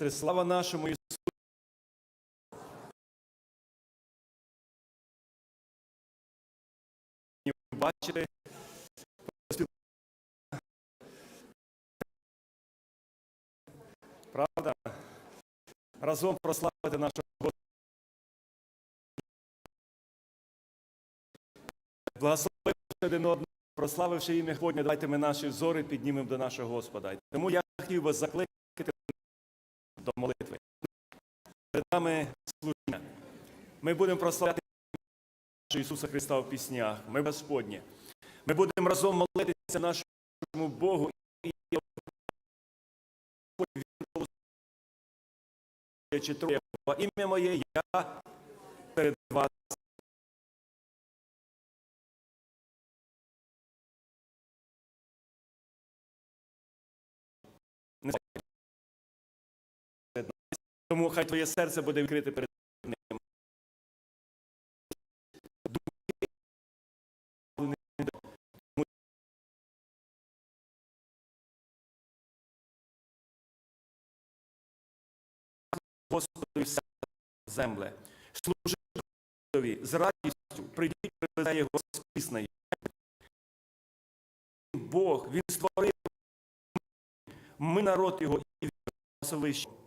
слава нашому Ісусу. Бачите, правда? Разом прославити нашого Господа. Благословивши один одного, прославивши ім'я Господнє, давайте ми наші зори піднімемо до нашого Господа. Тому я хотів би закликати до молитви. Перед нами служіння. Ми будемо прославляти Ісуса Христа в піснях. Ми Господні. Ми будемо разом молитися нашому Богу і чи троє. Ім'я моє я перед вас. Тому хай твоє серце буде відкрите перед ним. Господи вся земле. Служи Господові з радістю, прийдіть, привезе його з піснею. Бог, Він створив. Ми народ його і веселище.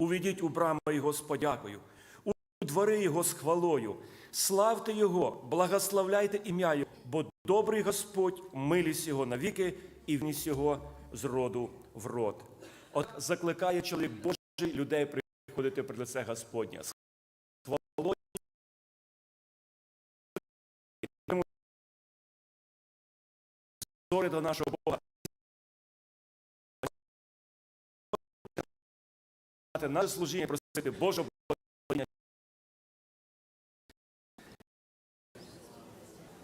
Увійдіть у брами його з подякою, у двори його з хвалою. Славте Його, благословляйте ім'я Його, бо добрий Господь, милість Його навіки і вніс Його з роду в род. От закликає чоловік Божий людей приходити при лице Господня. З до нашого Бога. Наше служіння просити Божого благословення.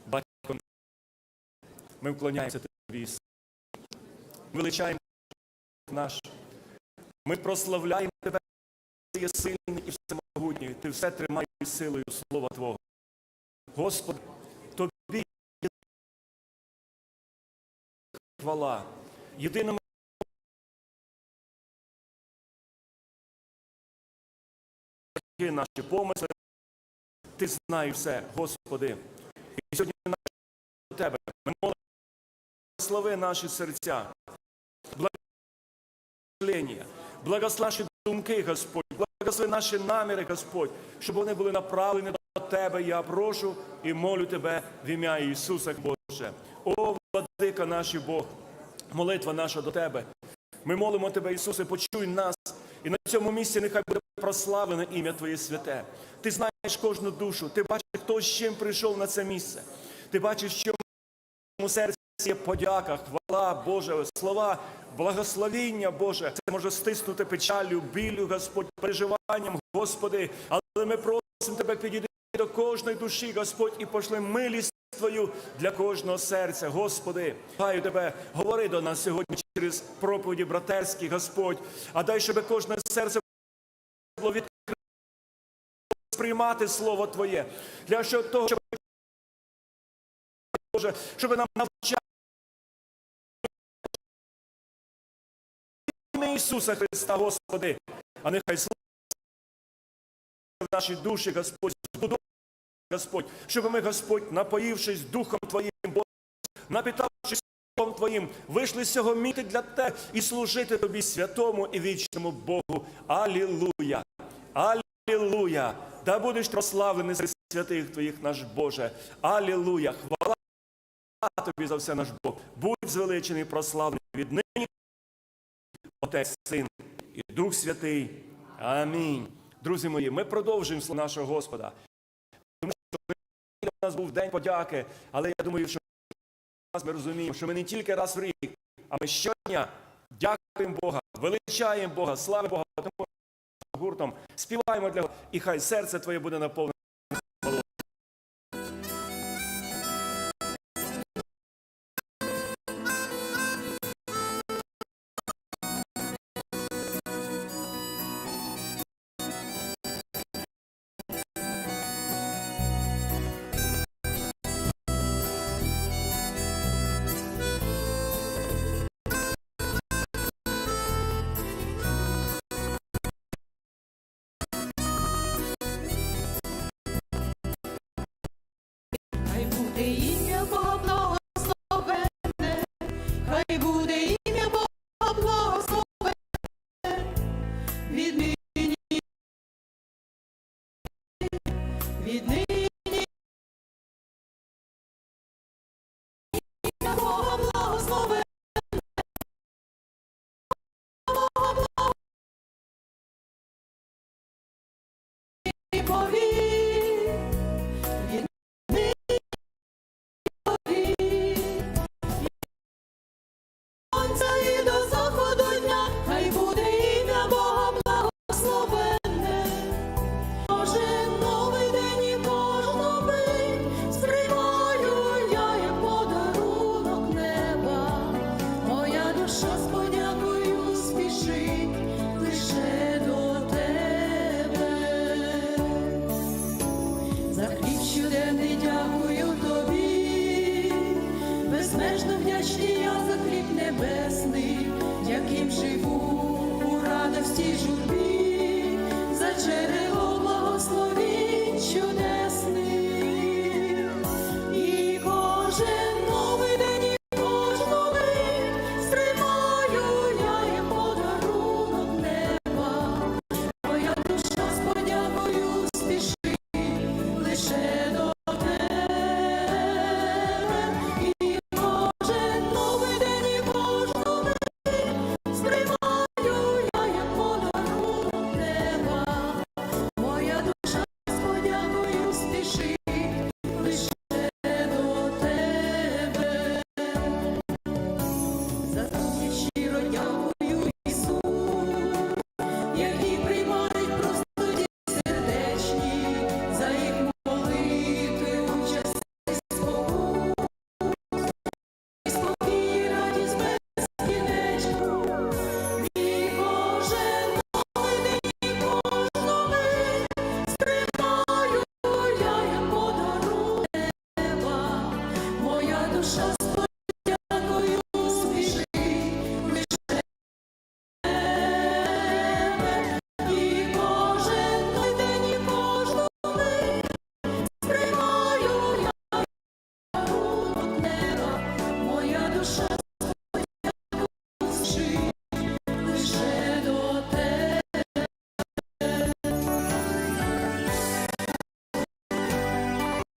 Батько, ми вклоняємося тобі. Величаємо наш. Ми прославляємо тебе, ти є сильний і всемогутній. Ти все тримаєш силою Слова Твого. Господи, тобі хвала. Єдиному наші помисли. Ти знаєш все, Господи. І сьогодні наш до Тебе. Ми молимо, благослови наші серця, благословення, благослови наші думки, Господь, благослови наші наміри, Господь, щоб вони були направлені до Тебе. Я прошу і молю Тебе в ім'я Ісуса Боже. О, владика наш Бог, молитва наша до Тебе. Ми молимо Тебе, Ісусе, почуй нас. І на цьому місці нехай буде прославлене ім'я Твоє святе. Ти знаєш кожну душу, ти бачиш, хто з чим прийшов на це місце. Ти бачиш, що в серці є подяка, хвала Божа, слова, благословіння Боже. Це може стиснути печалю, білю, Господь, переживанням, Господи. Але ми просимо Тебе підійти до кожної душі, Господь, і пошли милість Твою для кожного серця, Господи, хай Тебе говори до нас сьогодні через проповіді братерські, Господь, а дай, щоб кожне серце було відкрите сприймати Слово Твоє, для того, щоб Боже, щоб нам навчати ім'я Ісуса Христа, Господи, а нехай слово в нашій душі, Господь, збудовує, Господь, щоб ми, Господь, напоївшись Духом Твоїм, Боже, напитавшись Духом Твоїм, вийшли з цього міти для Тебе і служити Тобі святому і вічному Богу. Алілуя! Алілуя! Да будеш прославлений серед святих Твоїх, наш Боже. Алілуя! Хвала Тобі за все, наш Бог. Будь звеличений, прославлений від нині, Отець, Син і Дух Святий. Амінь. Друзі мої, ми продовжуємо слово нашого Господа. У нас був день подяки, але я думаю, що ми розуміємо, що ми не тільки раз в рік, а ми щодня дякуємо Бога, величаємо Бога, славимо Бога, тому гуртом співаємо для Бога, і хай серце твоє буде наповнене. Повір,